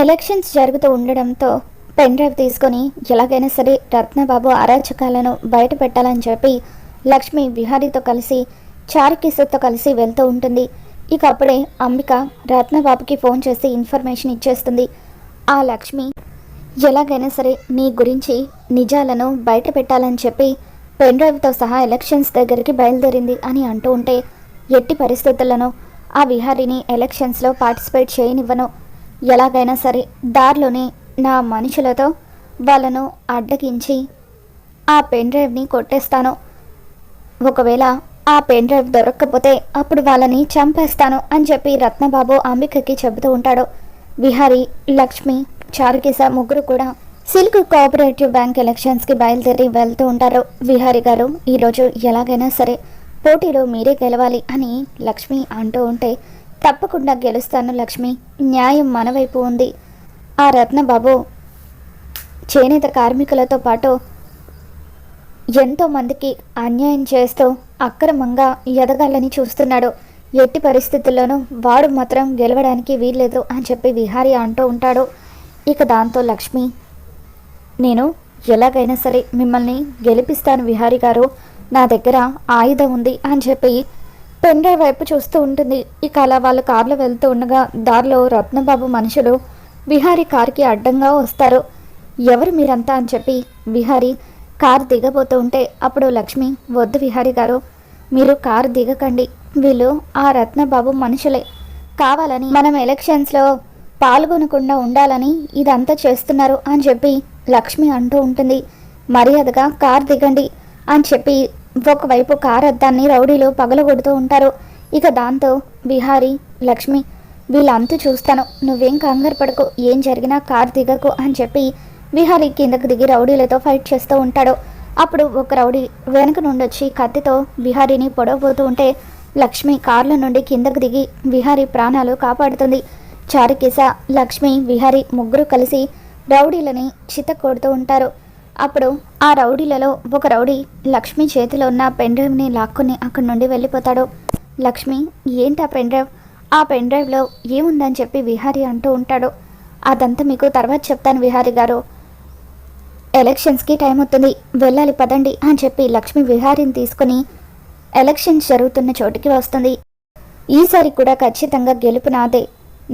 Elections జరుగుతూ ఉండడంతో pen drive తీసుకొని ఎలాగైనా సరే రత్నబాబు అరాచకాలను బయట పెట్టాలని చెప్పి లక్ష్మి విహారీతో కలిసి చారుకిసతో కలిసి వెళ్తూ ఉంటుంది. ఇక అప్పుడే అంబిక రత్నబాబుకి ఫోన్ చేసి ఇన్ఫర్మేషన్ ఇచ్చేస్తుంది. ఆ లక్ష్మి ఎలాగైనా సరే నీ గురించి నిజాలను బయట పెట్టాలని చెప్పి పెన్ డ్రైవ్తో సహా ఎలక్షన్స్ దగ్గరికి బయలుదేరింది అని అంటూ ఉంటే ఎట్టి పరిస్థితులను ఆ విహారిని ఎలక్షన్స్లో పార్టిసిపేట్ చేయనివ్వను. ఎలాగైనా సరే దారిలోనే నా మనుషులతో వాళ్ళను అడ్డగించి ఆ పెన్ డ్రైవ్ని కొట్టేస్తాను. ఒకవేళ ఆ పెన్ డ్రైవ్ దొరక్కపోతే అప్పుడు వాళ్ళని చంపేస్తాను అని చెప్పి రత్నబాబు అంబికకి చెబుతూ ఉంటాడు. విహారి లక్ష్మి చారుకేశ ముగ్గురు కూడా సిల్క్ కోఆపరేటివ్ బ్యాంక్ ఎలక్షన్స్కి బయలుదేరి వెళ్తూ ఉంటారు. విహారి గారు ఈరోజు ఎలాగైనా సరే పోటీలో మీరే గెలవాలి అని లక్ష్మి అంటూ ఉంటే తప్పకుండా గెలుస్తాను లక్ష్మి. న్యాయం మనవైపు ఉంది. ఆ రత్నబాబు చేనేత కార్మికులతో పాటు ఎంతోమందికి అన్యాయం చేస్తూ అక్రమంగా ఎదగాలని చూస్తున్నాడు. ఎట్టి పరిస్థితుల్లోనూ వాడు మాత్రం గెలవడానికి వీల్లేదు అని చెప్పి విహారి అంటూ ఉంటాడు. ఇక దాంతో లక్ష్మి నేను ఎలాగైనా సరే మిమ్మల్ని గెలిపిస్తాను విహారి గారు. నా దగ్గర ఆయుధం ఉంది అని చెప్పి పెన్ వైపు చూస్తూ ఉంటుంది. ఇక అలా వాళ్ళు కారులో వెళ్తూ ఉండగా దారిలో రత్నబాబు మనుషులు విహారి కార్కి అడ్డంగా వస్తారు. ఎవరు మీరంతా అని చెప్పి విహారి కారు దిగబోతూ ఉంటే అప్పుడు లక్ష్మి వద్దు విహారి గారు మీరు కారు దిగకండి. వీళ్ళు ఆ రత్నబాబు మనుషులే. కావాలని మనం ఎలక్షన్స్లో పాల్గొనకుండా ఉండాలని ఇదంతా చేస్తున్నారు అని చెప్పి లక్ష్మి అంటూ ఉంటుంది. మర్యాదగా కారు దిగండి అని చెప్పి ఒకవైపు కారు అద్దాన్ని రౌడీలు పగలగొడుతూ ఉంటారు. ఇక దాంతో విహారి లక్ష్మి వీళ్ళంతా చూస్తాను. నువ్వేం కంగారు పడకు. ఏం జరిగినా కారు దిగకు అని చెప్పి విహారీ కిందకు దిగి రౌడీలతో ఫైట్ చేస్తూ ఉంటాడు. అప్పుడు ఒక రౌడీ వెనక నుండి వచ్చి కత్తితో విహారీని పొడవబోతూ ఉంటే లక్ష్మి కార్ల నుండి కిందకు దిగి విహారీ ప్రాణాలు కాపాడుతుంది. చారుకేశ లక్ష్మి విహారీ ముగ్గురు కలిసి రౌడీలని చిత్త కొడుతూ ఉంటారు. అప్పుడు ఆ రౌడీలలో ఒక రౌడీ లక్ష్మి చేతిలో ఉన్న పెన్ డ్రైవ్ని లాక్కొని అక్కడి నుండి వెళ్ళిపోతాడు. లక్ష్మి ఏంటి ఆ పెన్డ్రైవ్? ఆ పెన్డ్రైవ్లో ఏముందని చెప్పి విహారీ అంటూ ఉంటాడు. అదంతా మీకు తర్వాత చెప్తాను విహారీ గారు. ఎలక్షన్స్కి టైం అవుతుంది. వెళ్ళాలి పదండి అని చెప్పి లక్ష్మి విహారీని తీసుకుని ఎలక్షన్స్ జరుగుతున్న చోటుకి వస్తుంది. ఈసారి కూడా ఖచ్చితంగా గెలుపు నాదే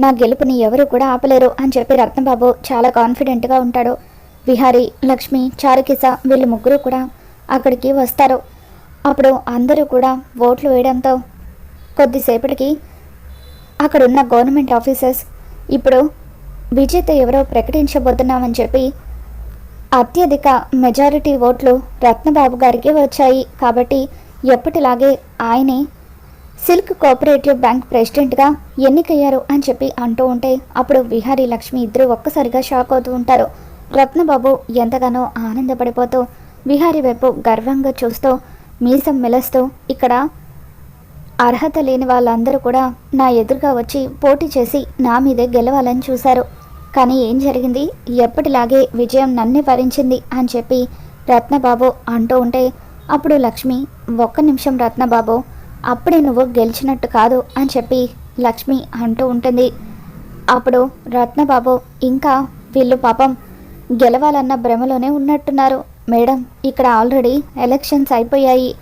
నా గెలుపుని ఎవరు కూడా ఆపలేరు అని చెప్పి రత్నబాబు చాలా కాన్ఫిడెంట్గా ఉంటాడు. విహారి లక్ష్మి చారుకిస వీళ్ళు ముగ్గురు కూడా అక్కడికి వస్తారు. అప్పుడు అందరూ కూడా ఓట్లు వేయడంతో కొద్దిసేపటికి అక్కడున్న గవర్నమెంట్ ఆఫీసర్స్ ఇప్పుడు విజేత ఎవరో ప్రకటించబోతున్నామని చెప్పి అత్యధిక మెజారిటీ ఓట్లు రత్నబాబు గారికి వచ్చాయి. కాబట్టి ఎప్పటిలాగే ఆయనే సిల్క్ కోఆపరేటివ్ బ్యాంక్ ప్రెసిడెంట్గా ఎన్నికయ్యారు అని చెప్పి అంటూ ఉంటే అప్పుడు విహారీ లక్ష్మి ఇద్దరు ఒక్కసారిగా షాక్ అవుతూ ఉంటారు. రత్నబాబు ఎంతగానో ఆనందపడిపోతూ విహారీ వైపు గర్వంగా చూస్తూ మీసం మెలస్తూ ఇక్కడ అర్హత లేని వాళ్ళందరూ కూడా నా ఎదురుగా వచ్చి పోటీ చేసి నా మీదే గెలవాలని చూశారు. కానీ ఏం జరిగింది? ఎప్పటిలాగే విజయం నన్నే భరించింది అని చెప్పి రత్నబాబు అంటూ ఉంటే అప్పుడు లక్ష్మి ఒక్క నిమిషం రత్నబాబు అప్పుడే నువ్వు గెలిచినట్టు కాదు అని చెప్పి లక్ష్మి అంటూ ఉంటుంది. అప్పుడు రత్నబాబు ఇంకా వీళ్ళు పాపం గెలవాలన్న భ్రమలోనే ఉన్నట్టున్నారు. మేడం ఇక్కడ ఆల్రెడీ ఎలక్షన్స్ అయిపోయాయి.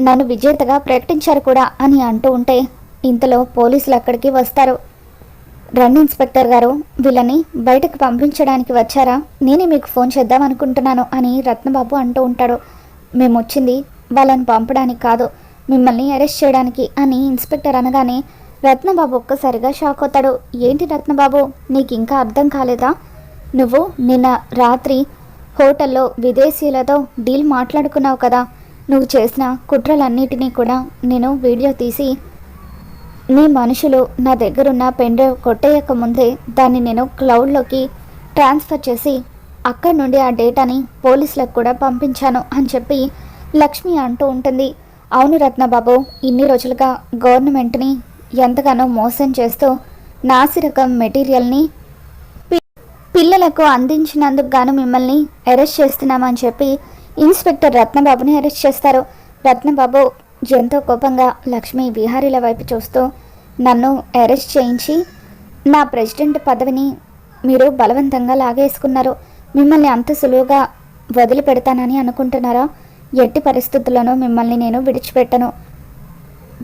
నన్ను విజేతగా ప్రకటించారు కూడా అని అంటూ ఉంటే ఇంతలో పోలీసులు అక్కడికి వస్తారు. రన్ ఇన్స్పెక్టర్ గారు వీళ్ళని బయటకు పంపించడానికి వచ్చారా? నేనే మీకు ఫోన్ చేద్దాం అనుకుంటున్నాను అని రత్నబాబు అంటూ ఉంటాడు. మేము వచ్చింది వాళ్ళని పంపడానికి కాదు మిమ్మల్ని అరెస్ట్ చేయడానికి అని ఇన్స్పెక్టర్ అనగానే రత్నబాబు ఒక్కసారిగా షాక్ అవుతాడు. ఏంటి రత్నబాబు నీకు ఇంకా అర్థం కాలేదా? నువ్వు నిన్న రాత్రి హోటల్లో విదేశీయులతో డీల్ మాట్లాడుకున్నావు కదా. నువ్వు చేసిన కుట్రలన్నిటినీ కూడా నేను వీడియో తీసి నీ మనుషులు నా దగ్గరున్న పెన్డ్రైవ్ కొట్టేయక ముందే దాన్ని నేను క్లౌడ్లోకి ట్రాన్స్ఫర్ చేసి అక్కడి నుండి ఆ డేటాని పోలీసులకు కూడా పంపించాను అని చెప్పి లక్ష్మి అంటూ ఉంటుంది. అవును రత్నబాబు ఇన్ని రోజులుగా గవర్నమెంట్ని ఎంతగానో మోసం చేస్తూ నాసిరకం మెటీరియల్ని పిల్లలకు అందించినందుకు గాను మిమ్మల్ని అరెస్ట్ చేస్తున్నామని చెప్పి ఇన్స్పెక్టర్ రత్నబాబుని అరెస్ట్ చేస్తారు. రత్నబాబు ఎంతో కోపంగా లక్ష్మి విహారీల వైపు చూస్తూ నన్ను అరెస్ట్ చేయించి నా ప్రెసిడెంట్ పదవిని మీరు బలవంతంగా లాగేసుకున్నారు. మిమ్మల్ని అంత సులువుగా వదిలిపెడతానని అనుకుంటున్నారా? ఎట్టి పరిస్థితుల్లోనూ మిమ్మల్ని నేను విడిచిపెట్టను.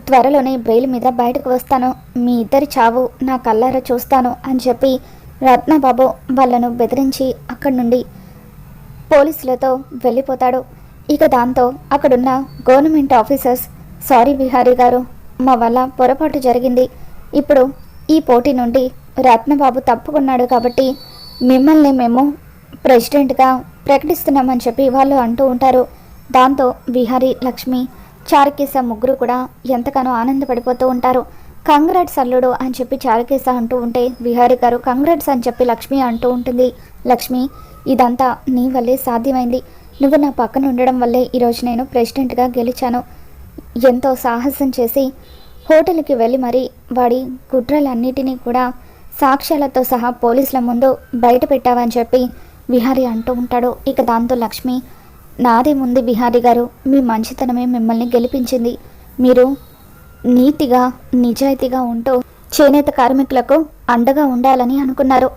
త్వరలోనే బ్రెయిల్ మీద బయటకు వస్తాను. మీ ఇద్దరి చావు నా కల్లారా చూస్తాను అని చెప్పి రత్నబాబు వాళ్ళను బెదిరించి అక్కడి నుండి పోలీసులతో వెళ్ళిపోతాడు. ఇక దాంతో అక్కడున్న గవర్నమెంట్ ఆఫీసర్స్ సారీ బిహారీ గారు మా వల్ల పొరపాటు జరిగింది. ఇప్పుడు ఈ పోటీ నుండి రత్నబాబు తప్పుకున్నాడు కాబట్టి మిమ్మల్ని మేము ప్రెసిడెంట్గా ప్రకటిస్తున్నామని చెప్పి వాళ్ళు అంటూ ఉంటారు. దాంతో బిహారీ లక్ష్మి చారుకేశ ముగ్గురు కూడా ఎంతగానో ఆనందపడిపోతూ ఉంటారు. కంగ్రాట్స్ అల్లుడు అని చెప్పి చారుకేశ అంటూ ఉంటే విహారి గారు కంగ్రాట్స్ అని చెప్పి లక్ష్మి అంటూ ఉంటుంది. లక్ష్మి ఇదంతా నీ వల్లే సాధ్యమైంది. నువ్వు నా పక్కన ఉండడం వల్లే ఈరోజు నేను ప్రెసిడెంట్గా గెలిచాను. ఎంతో సాహసం చేసి హోటల్కి వెళ్ళి మరి వాడి కుట్రలన్నిటినీ కూడా సాక్ష్యాలతో సహా పోలీసుల ముందు బయట పెట్టావని చెప్పి విహారీ అంటూ ఉంటాడు. ఇక దాంతో లక్ష్మి నాదే ముందు విహారీ గారు మీ మంచితనమే మిమ్మల్ని గెలిపించింది. మీరు నీతిగా నిజాయితీగా ఉంటూ చేనేత కార్మికులకు అండగా ఉండాలని అనుకున్నారు.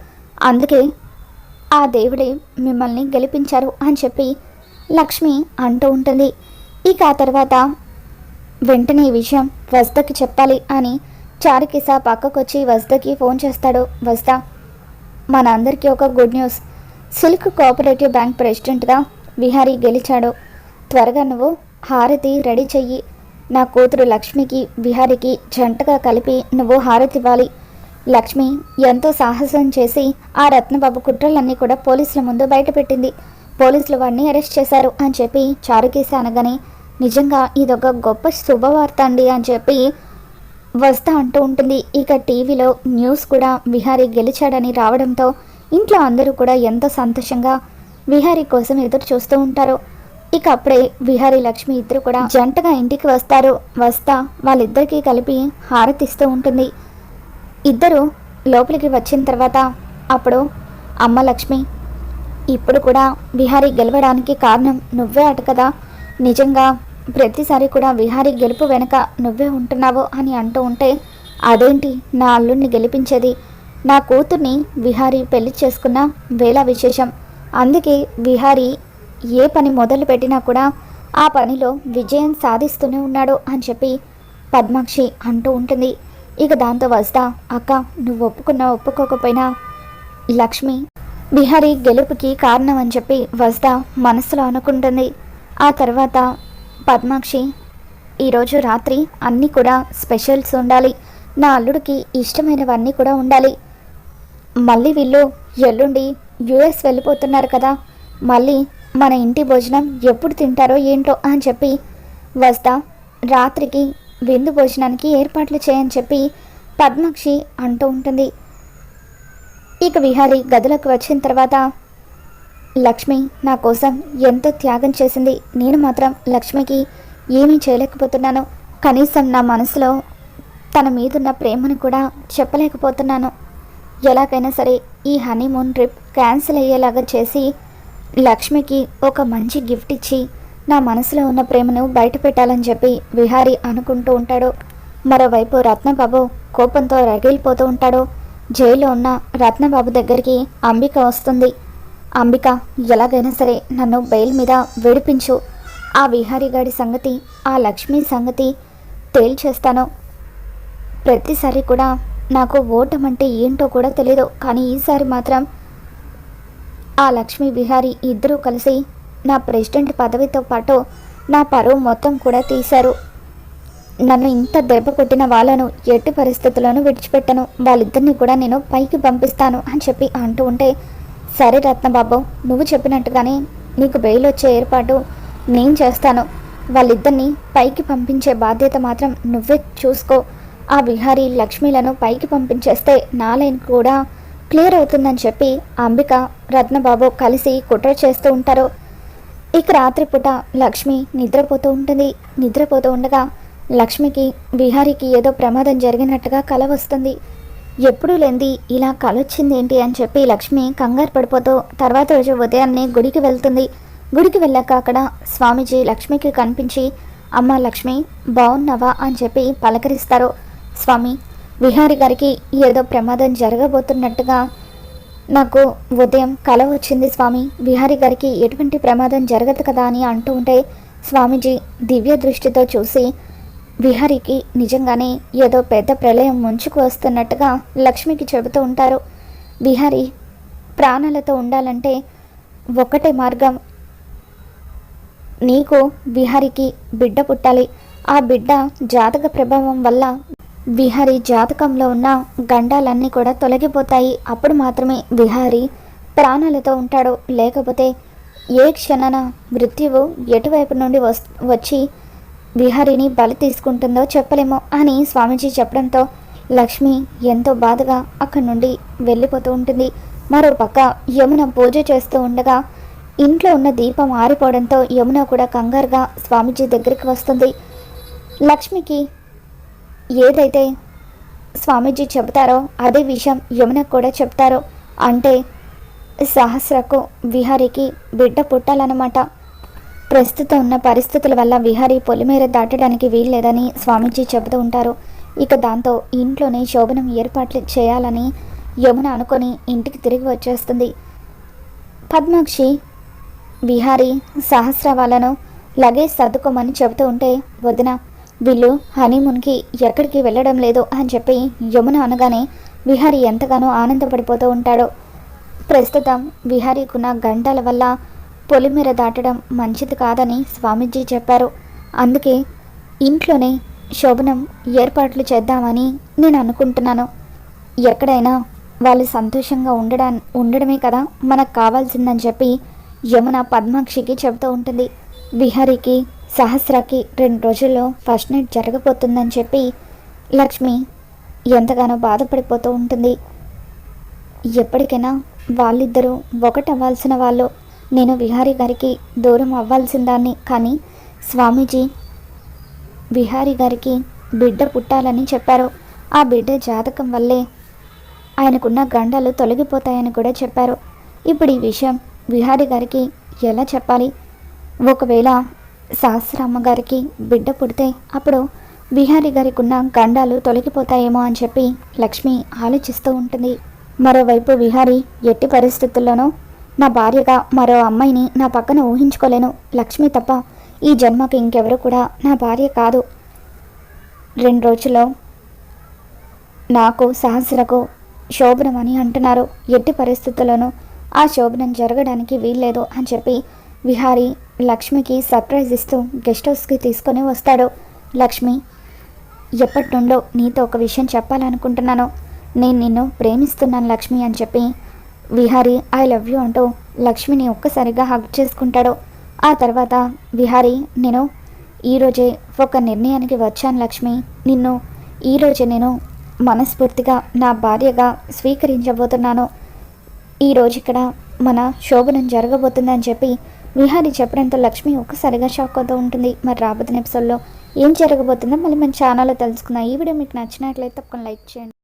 అందుకే ఆ దేవుడే మిమ్మల్ని గెలిపించారు అని చెప్పి లక్ష్మి అంటూ ఉంటుంది. ఇక ఆ తర్వాత వెంటనే ఈ విషయం వస్తకి చెప్పాలి అని చారుకిసా పక్కకొచ్చి వస్తకి ఫోన్ చేస్తాడు. వస్తా మన అందరికీ ఒక good news. Silk cooperative bank ప్రెసిడెంట్గా విహారీ గెలిచాడు. త్వరగా నువ్వు హారతి రెడీ చెయ్యి. నా కూతురు లక్ష్మికి విహారికి జంటగా కలిపి నువ్వు హారతి ఇవ్వాలి లక్ష్మి ఎంతో సాహసం చేసి ఆ రత్నబాబు కుట్రలన్నీ కూడా పోలీసుల ముందు బయటపెట్టింది. పోలీసులు వాడిని అరెస్ట్ చేశారు అని చెప్పి చారుకేసి అనగానే నిజంగా ఇదొక గొప్ప శుభవార్త అండి అని చెప్పి వస్తా అంటూ ఉంటుంది. ఇక టీవీలో న్యూస్ కూడా విహారీ గెలిచాడని రావడంతో ఇంట్లో అందరూ కూడా ఎంతో సంతోషంగా విహారీ కోసం ఎదురు చూస్తూ ఉంటారు. ఇక అప్పుడే విహారీ లక్ష్మి ఇద్దరు కూడా జంటగా ఇంటికి వస్తారు. వస్తా వాళ్ళిద్దరికీ కలిపి హారతిస్తూ ఉంటుంది. ఇద్దరు లోపలికి వచ్చిన తర్వాత అప్పుడు అమ్మ లక్ష్మి ఇప్పుడు కూడా విహారీ గెలవడానికి కారణం నువ్వే అట కదా? నిజంగా ప్రతిసారి కూడా విహారీ గెలుపు వెనక నువ్వే ఉంటున్నావు అని అంటూ ఉంటే అదేంటి నా అల్లుడిని గెలిపించేది? నా కూతుర్ని విహారీ పెళ్ళి చేసుకున్న వేళ విశేషం. అందుకే విహారీ ఏ పని మొదలు పెట్టినా కూడా ఆ పనిలో విజయం సాధిస్తూనే ఉన్నాడు అని చెప్పి పద్మాక్షి అంటూ ఉంటుంది. ఇక దాంతో వస్తా అక్క నువ్వు ఒప్పుకున్నా ఒప్పుకోకపోయినా లక్ష్మి బిహారీ గెలుపుకి కారణం అని చెప్పి వస్తా మనసులో అనుకుంటుంది. ఆ తర్వాత పద్మాక్షి ఈరోజు రాత్రి అన్నీ కూడా స్పెషల్స్ ఉండాలి. నా అల్లుడికి ఇష్టమైనవన్నీ కూడా ఉండాలి. మళ్ళీ వీళ్ళు ఎల్లుండి యుఎస్ వెళ్ళిపోతున్నారు కదా మళ్ళీ మన ఇంటి భోజనం ఎప్పుడు తింటారో ఏంటో అని చెప్పి వస్తా రాత్రికి విందు భోజనానికి ఏర్పాట్లు చేయని చెప్పి పద్మాక్షి అంటూ ఉంటుంది. ఇక విహారి గదిలోకి వచ్చిన తర్వాత లక్ష్మి నా కోసం ఎంతో త్యాగం చేసింది. నేను మాత్రం లక్ష్మికి ఏమీ చేయలేకపోతున్నాను. కనీసం నా మనసులో తన మీదున్న ప్రేమను కూడా చెప్పలేకపోతున్నాను. ఎలాగైనా సరే ఈ హనీమూన్ ట్రిప్ క్యాన్సిల్ అయ్యేలాగా చేసి లక్ష్మికి ఒక మంచి గిఫ్ట్ ఇచ్చి నా మనసులో ఉన్న ప్రేమను బయట పెట్టాలని చెప్పి విహారీ అనుకుంటూ ఉంటాడు. మరోవైపు రత్నబాబు కోపంతో రగిలిపోతూ ఉంటాడు. జైల్లో ఉన్న రత్నబాబు దగ్గరికి అంబిక వస్తుంది. అంబిక ఎలాగైనా సరే నన్ను బెయిల్ మీద విడిపించు. ఆ విహారీగాడి సంగతి ఆ లక్ష్మి సంగతి తేల్చేస్తాను. ప్రతిసారి కూడా నాకు ఓటం అంటే ఏంటో కూడా తెలియదు కానీ ఈసారి మాత్రం ఆ లక్ష్మి బిహారీ ఇద్దరూ కలిసి నా ప్రెసిడెంట్ పదవితో పాటు నా పరువు మొత్తం కూడా తీశారు. నన్ను ఇంత దెబ్బ కొట్టిన వాళ్ళను ఎట్టి పరిస్థితుల్లోనూ విడిచిపెట్టను. వాళ్ళిద్దరిని కూడా నేను పైకి పంపిస్తాను అని చెప్పి అంటూ ఉంటే సరే రత్నబాబు నువ్వు చెప్పినట్టుగానే నీకు బెయిల్ వచ్చే ఏర్పాటు నేను చేస్తాను. వాళ్ళిద్దరిని పైకి పంపించే బాధ్యత మాత్రం నువ్వే చూసుకో. ఆ బిహారీ లక్ష్మీలను పైకి పంపించేస్తే నా లైన్ కూడా క్లియర్ అవుతుందని చెప్పి అంబిక రత్నబాబు కలిసి కుట్ర చేస్తూ ఉంటారు. ఇక రాత్రిపూట లక్ష్మి నిద్రపోతూ ఉంటుంది. నిద్రపోతూ ఉండగా లక్ష్మికి విహారీకి ఏదో ప్రమాదం జరిగినట్టుగా కల వస్తుంది. ఎప్పుడూ లేంది ఇలా కలొచ్చింది ఏంటి అని చెప్పి లక్ష్మి కంగారు పడిపోతూ తర్వాత రోజు ఉదయాన్నే గుడికి వెళ్తుంది. గుడికి వెళ్ళాక అక్కడ స్వామీజీ లక్ష్మికి కనిపించి అమ్మ లక్ష్మి బాగున్నావా అని చెప్పి పలకరిస్తారు. స్వామి విహారి గారికి ఏదో ప్రమాదం జరగబోతున్నట్టుగా నాకు ఉదయం కల వచ్చింది స్వామి. విహారి గారికి ఎటువంటి ప్రమాదం జరగదు కదా అని అంటూ ఉంటే స్వామీజీ దివ్య దృష్టితో చూసి విహారీకి నిజంగానే ఏదో పెద్ద ప్రళయం ముంచుకు వస్తున్నట్టుగా లక్ష్మికి చెబుతూ ఉంటారు. విహారీ ప్రాణాలతో ఉండాలంటే ఒకటే మార్గం. నీకు విహారికి బిడ్డ పుట్టాలి. ఆ బిడ్డ జాతక ప్రభావం వల్ల విహారి జాతకంలో ఉన్న గండాలన్నీ కూడా తొలగిపోతాయి. అప్పుడు మాత్రమే విహారి ప్రాణాలతో ఉంటాడు. లేకపోతే ఏ క్షణాన మృత్యువు ఎటువైపు నుండి వస్ వచ్చి విహారిని బలి తీసుకుంటుందో చెప్పలేమో అని స్వామీజీ చెప్పడంతో లక్ష్మి ఎంతో బాధగా అక్కడి నుండి వెళ్ళిపోతూ ఉంటుంది. మరో పక్క యమున పూజ చేస్తూ ఉండగా ఇంట్లో ఉన్న దీపం ఆరిపోవడంతో యమున కూడా కంగారుగా స్వామీజీ దగ్గరికి వస్తుంది. లక్ష్మికి ఏదైతే స్వామీజీ చెబుతారో అదే విషయం యమునకు కూడా చెప్తారో అంటే సహస్రకు విహారికి బిడ్డ పుట్టాలన్నమాట. ప్రస్తుతం ఉన్న పరిస్థితుల వల్ల విహారీ పొలిమేర దాటడానికి వీల్లేదని స్వామీజీ చెబుతూ ఉంటారు. ఇక దాంతో ఇంట్లోనే శోభనం ఏర్పాట్లు చేయాలని యమున అనుకొని ఇంటికి తిరిగి వచ్చేస్తుంది. పద్మాక్షి విహారీ సహస్ర వాళ్ళను లగేజ్ సర్దుకోమని చెబుతూ ఉంటే వదిన వీళ్ళు హనీమూన్కి ఎక్కడికి వెళ్ళడం లేదు అని చెప్పి యమున అనగానే విహారీ ఎంతగానో ఆనందపడిపోతూ ఉంటాడు. ప్రస్తుతం విహారీకున్న గంటల వల్ల పొలిమేర దాటడం మంచిది కాదని స్వామీజీ చెప్పారు. అందుకే ఇంట్లోనే శోభనం ఏర్పాట్లు చేద్దామని నేను అనుకుంటున్నాను. ఎక్కడైనా వాళ్ళు సంతోషంగా ఉండడా ఉండడమే కదా మనకు కావాల్సిందని చెప్పి యమున పద్మాక్షికి చెబుతూ ఉంటుంది. విహారీకి సహస్రకి రెండు రోజుల్లో ఫస్ట్ నైట్ జరగబోతుందని చెప్పి లక్ష్మి ఎంతగానో బాధపడిపోతూ ఉంటుంది. ఎప్పటికైనా వాళ్ళిద్దరూ ఒకటవ్వాల్సిన వాళ్ళు. నేను విహారీ గారికి దూరం అవ్వాల్సిందాన్ని కానీ స్వామీజీ విహారీ గారికి బిడ్డ పుట్టాలని చెప్పారు. ఆ బిడ్డ జాతకం వల్లే ఆయనకున్న గండాలు తొలగిపోతాయని కూడా చెప్పారు. ఇప్పుడు ఈ విషయం విహారీ గారికి ఎలా చెప్పాలి? ఒకవేళ సహస్ర అమ్మగారికి బిడ్డ పుడితే అప్పుడు విహారీ గారికి ఉన్న గండాలు తొలగిపోతాయేమో అని చెప్పి లక్ష్మి ఆలోచిస్తూ ఉంటుంది. మరోవైపు విహారీ ఎట్టి పరిస్థితుల్లోనూ నా భార్యగా మరో అమ్మాయిని నా పక్కన ఊహించుకోలేను. లక్ష్మి తప్ప ఈ జన్మకి ఇంకెవరు కూడా నా భార్య కాదు. రెండు రోజుల్లో నాకు సహస్రకు శోభనం అని అంటున్నారు. ఎట్టి పరిస్థితుల్లోనూ ఆ శోభనం జరగడానికి వీల్లేదు అని చెప్పి విహారీ లక్ష్మికి సర్ప్రైజ్ ఇస్తూ గెస్ట్ హౌస్కి తీసుకొని వస్తాడు. లక్ష్మి ఎప్పటి నుండో నీతో ఒక విషయం చెప్పాలనుకుంటున్నాను. నేను నిన్ను ప్రేమిస్తున్నాను లక్ష్మి అని చెప్పి విహారీ ఐ లవ్ యూ అంటూ లక్ష్మిని ఒక్కసారిగా హగ్ చేసుకుంటాడు. ఆ తర్వాత విహారీ నేను ఈరోజే ఒక నిర్ణయానికి వచ్చాను లక్ష్మి. నిన్ను ఈరోజే నేను మనస్ఫూర్తిగా నా భార్యగా స్వీకరించబోతున్నాను. ఈరోజు ఇక్కడ మన శోభనం జరగబోతుందని చెప్పి విహారీ చెప్పడంతో లక్ష్మి ఒక్కసారిగా షాక్ అవుతూ ఉంటుంది. మరి రాబోతున్న ఎపిసోడ్లో ఏం జరగబోతుందో మళ్ళీ మన ఛానల్లో తెలుసుకుందాం. ఈ వీడియో మీకు నచ్చినట్లయితే తప్పకుండా లైక్ చేయండి.